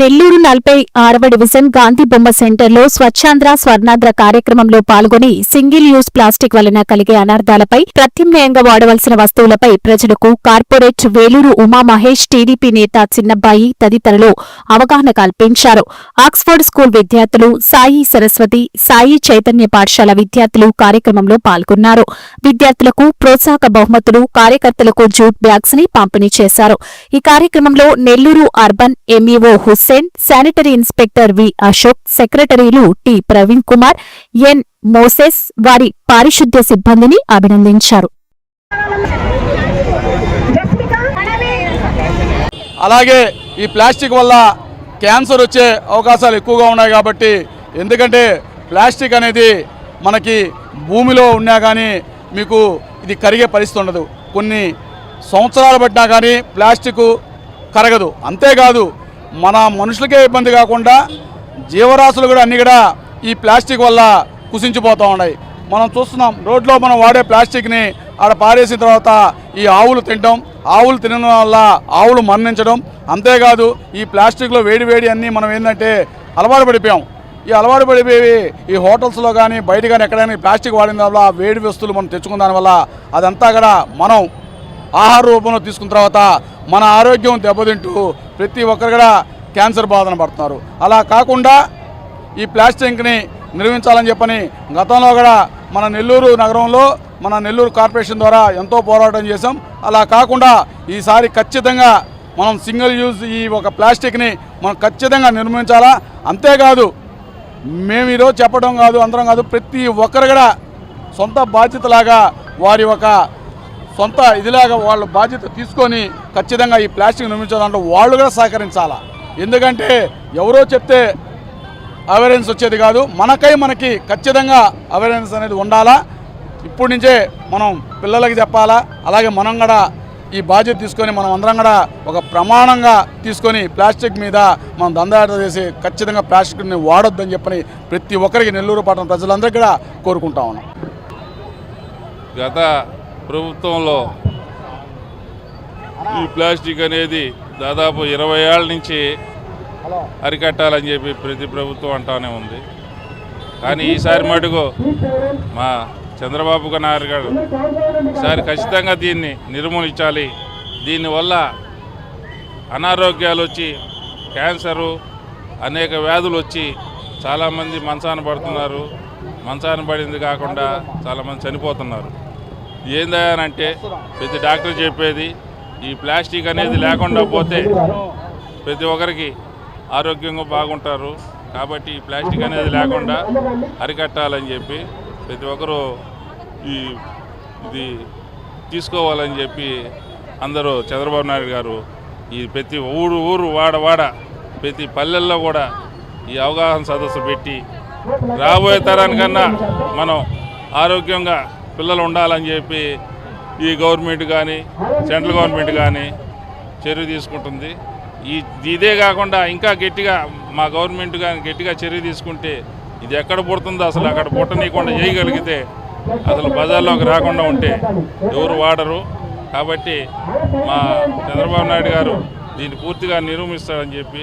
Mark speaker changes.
Speaker 1: నెల్లూరు నలభై ఆరవ డివిజన్ గాంధీ బొమ్మ సెంటర్లో స్వచ్ఛాంధ్ర స్వర్ణాంధ్ర కార్యక్రమంలో పాల్గొని సింగిల్ యూజ్ ప్లాస్టిక్ వలన కలిగే అనర్థాలపై ప్రత్యామ్నాయంగా వాడవలసిన వస్తువులపై ప్రజలకు కార్పొరేట్ వేలూరు ఉమా మహేష్ టీడీపీ నేత చిన్నబ్బాయి తదితరులు అవగాహన కల్పించారు. ఆక్స్ఫర్డ్ స్కూల్ విద్యార్థులు సాయి సరస్వతి సాయి చైతన్య పాఠశాల విద్యార్థులు కార్యక్రమంలో పాల్గొన్నారు. విద్యార్థులకు ప్రోత్సాహక బహుమతులు కార్యకర్తలకు జూట్ బ్యాగ్స్ని పంపిణీ చేశారు. ఈ కార్యక్రమంలో Nellore urban MEO who's Hussain sanitary inspector V Ashok సెక్రటరీలు T Praveen Kumar N Moses వారి పారిశుద్ధ్య సిబ్బందిని అభినందించారు.
Speaker 2: అలాగే ఈ ప్లాస్టిక్ వల్ల క్యాన్సర్ వచ్చే అవకాశాలు ఎక్కువగా ఉన్నాయి కాబట్టి ఎందుకంటే ప్లాస్టిక్ అనేది మనకి భూమిలో ఉన్నా కానీ మీకు ఇది కరిగే పరిస్థితి ఉండదు. కొన్ని సంవత్సరాలు పట్టినా కానీ ప్లాస్టిక్ కరగదు. అంతేకాదు మన మనుషులకే ఇబ్బంది కాకుండా జీవరాశులు కూడా అన్ని కూడా ఈ ప్లాస్టిక్ వల్ల కుసించిపోతూ ఉన్నాయి. మనం చూస్తున్నాం రోడ్లో మనం వాడే ప్లాస్టిక్ని ఆడ పారేసిన తర్వాత ఈ ఆవులు తినడం ఆవులు తినడం వల్ల ఆవులు మరణించడం. అంతేకాదు ఈ ప్లాస్టిక్లో వేడి వేడి అన్నీ మనం ఏంటంటే అలవాటు పడిపోయాం. ఈ అలవాటు పడిపోయి ఈ హోటల్స్లో కానీ బయట కానీ ఎక్కడైనా ప్లాస్టిక్ వాడిన వల్ల వేడి వస్తువులు మనం తెచ్చుకున్న దానివల్ల అదంతా కూడా మనం ఆహార రూపంలో తీసుకున్న తర్వాత మన ఆరోగ్యం దెబ్బతింటూ ప్రతి ఒక్కరు కూడా క్యాన్సర్ బాధన పడుతున్నారు. అలా కాకుండా ఈ ప్లాస్టిక్ని నిర్మించాలని చెప్పని గతంలో కూడా మన నెల్లూరు నగరంలో మన నెల్లూరు కార్పొరేషన్ ద్వారా ఎంతో పోరాటం చేశాం. అలా కాకుండా ఈసారి ఖచ్చితంగా మనం సింగిల్ యూజ్ ఈ ఒక ప్లాస్టిక్ని మనం ఖచ్చితంగా నిర్మించాలా? అంతేకాదు మేము ఈరోజు చెప్పడం కాదు అందరం కాదు ప్రతి ఒక్కరు కూడా సొంత బాధ్యతలాగా వారి ఒక సొంత ఇదిలాగా వాళ్ళు బాధ్యత తీసుకొని ఖచ్చితంగా ఈ ప్లాస్టిక్ నిర్మించాలంటే వాళ్ళు కూడా సహకరించాలా? ఎందుకంటే ఎవరో చెప్తే అవేర్నెస్ వచ్చేది కాదు. మనకై మనకి ఖచ్చితంగా అవేర్నెస్ అనేది ఉండాలా? ఇప్పటి నుంచే మనం పిల్లలకి చెప్పాలా? అలాగే మనం కూడా ఈ బాధ్యత తీసుకొని మనం అందరం కూడా ఒక ప్రమాణంగా తీసుకొని ప్లాస్టిక్ మీద మనం దందాట చేసి ఖచ్చితంగా ప్లాస్టిక్ని వాడొద్దని చెప్పని ప్రతి ఒక్కరికి నెల్లూరు పట్టణ ప్రజలందరికీ కూడా కోరుకుంటా ఉన్నాం.
Speaker 3: గత ప్రభుత్వంలో ఈ ప్లాస్టిక్ అనేది దాదాపు ఇరవై ఏళ్ళ నుంచి అరికట్టాలని చెప్పి ప్రతి ప్రభుత్వం అంటానే ఉంది. కానీ ఈసారి మటుకు మా చంద్రబాబు నాయుడు గారు ఈసారి ఖచ్చితంగా దీన్ని నిర్మూలించాలి. దీనివల్ల అనారోగ్యాలు వచ్చి క్యాన్సరు అనేక వ్యాధులు వచ్చి చాలామంది మంచాన పడుతున్నారు. మంచాన పడింది కాకుండా చాలామంది చనిపోతున్నారు. ఏందంటే ప్రతి డాక్టర్ చెప్పేది ఈ ప్లాస్టిక్ అనేది లేకుండా పోతే ప్రతి ఒక్కరికి ఆరోగ్యంగా బాగుంటారు. కాబట్టి ఈ ప్లాస్టిక్ అనేది లేకుండా అరికట్టాలని చెప్పి ప్రతి ఒక్కరూ ఈ ఇది తీసుకోవాలని చెప్పి అందరూ చంద్రబాబు నాయుడు గారు ఈ ప్రతి ఊరు ఊరు వాడ వాడ ప్రతి పల్లెల్లో కూడా ఈ అవగాహన సదస్సు పెట్టి రాబోయే తరానికన్నా మనం ఆరోగ్యంగా పిల్లలు ఉండాలని చెప్పి ఈ గవర్నమెంట్ కానీ సెంట్రల్ గవర్నమెంట్ కానీ చర్య తీసుకుంటుంది. ఈ ఇదే కాకుండా ఇంకా గట్టిగా మా గవర్నమెంట్ కానీ గట్టిగా చర్య తీసుకుంటే ఇది ఎక్కడ పుడుతుందో అసలు అక్కడ పుట్టనీయకుండా చేయగలిగితే అసలు బజార్లోకి రాకుండా ఉంటే ఎవరు వాడరు. కాబట్టి మా చంద్రబాబు నాయుడు గారు దీన్ని పూర్తిగా నిరూపిస్తారని చెప్పి